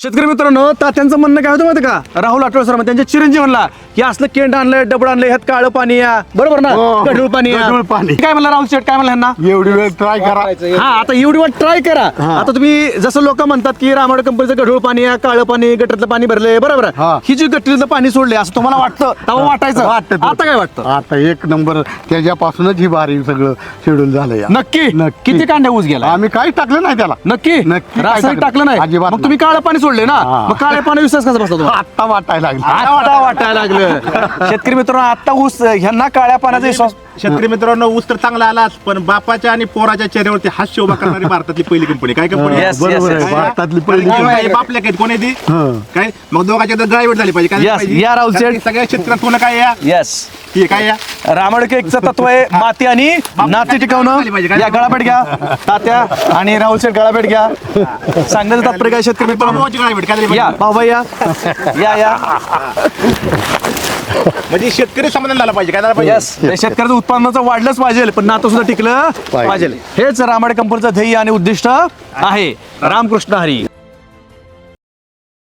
शेतकरी मित्रांनो तात्यांचं म्हणणं काय होतं माहिती का राहुल आठवले सर त्यांच्या चिरंजीव म्हणला की असलं केंड आणलंय डबड आणलंय ह्यात काळं पाणी या बरोबर ना हो. गढूळ पाणी या. गढूळ पाणी. काय म्हणला राहुल शेठ काय म्हणला ह्यांना एवढी वेळ ट्राय करा हा आता एवढी वेळ ट्राय करा हा. आता तुम्ही जसं लोक म्हणतात की रामाड कंपनीचं गढूळ पाणी आहे काळं पाणी गटरातलं पाणी भरलंय बरोबर आहे? हा. ही जी गटरीतलं पाणी सोडले असं तुम्हाला वाटतं तेव्हा वाटायचं वाटतं. आता काय वाटतं आता एक नंबर त्याच्यापासूनच ही भारी सगळं शेड्यूल झालंय नक्की नक्की. किती कांड्या ऊस गेला आम्ही काही टाकलं नाही त्याला नक्की नक्की काय रासायनिक टाकलं? टाकलं नाही अजिबात मग तुम्ही काळं पाणी सोडले ना हा. मग काळ्या पाणी विश्वास कसा बसला तुम्हाला? आता वाटायला लागलं. आता वाटायला लागलं. शेतकरी मित्रांनो आता ऊस ह्यांना काळ्या पाण्याचा विश्वास शेतकरी मित्रांनो ऊस तर चांगला आलाच पण बापाच्या आणि पोराच्या चेहऱ्यावरती हास्य उभा करणारी भारतातली पहिली कंपनी काय कंपनी Yes, yes, बरोबर yes. आहे भारतातली पहिली काय बापल्या काय कोण आहे ती? हं. काय? मग दोघांच्या तर ग्राईवेट झाली पाहिजे काय Yes, झाली पाहिजे? या राहुल कारण सगळ्या शेतकऱ्यात कोण काय या येस ही काय या रामडकेचं तत्व आहे माती आणि नाती टिकवणं. या गळापेट घ्या तात्या आणि राहुल शेठ गळापेट घ्या. सांगण्याचं तात्पर्य काय शेतकरी मित्रांनो? काय झाली या पाहिजे? भाऊ या. या या. म्हणजे शेतकरी समाधान झाला पाहिजे. काय झालं पाहिजे? येस शेतकऱ्याचं उत्पन्नाचं वाढलंच पाहिजे. पण नातं सुद्धा टिकलं पाहिजे. हेच रामाडे कंपनीचं ध्येय आणि उद्दिष्ट आहे. रामकृष्ण हरी.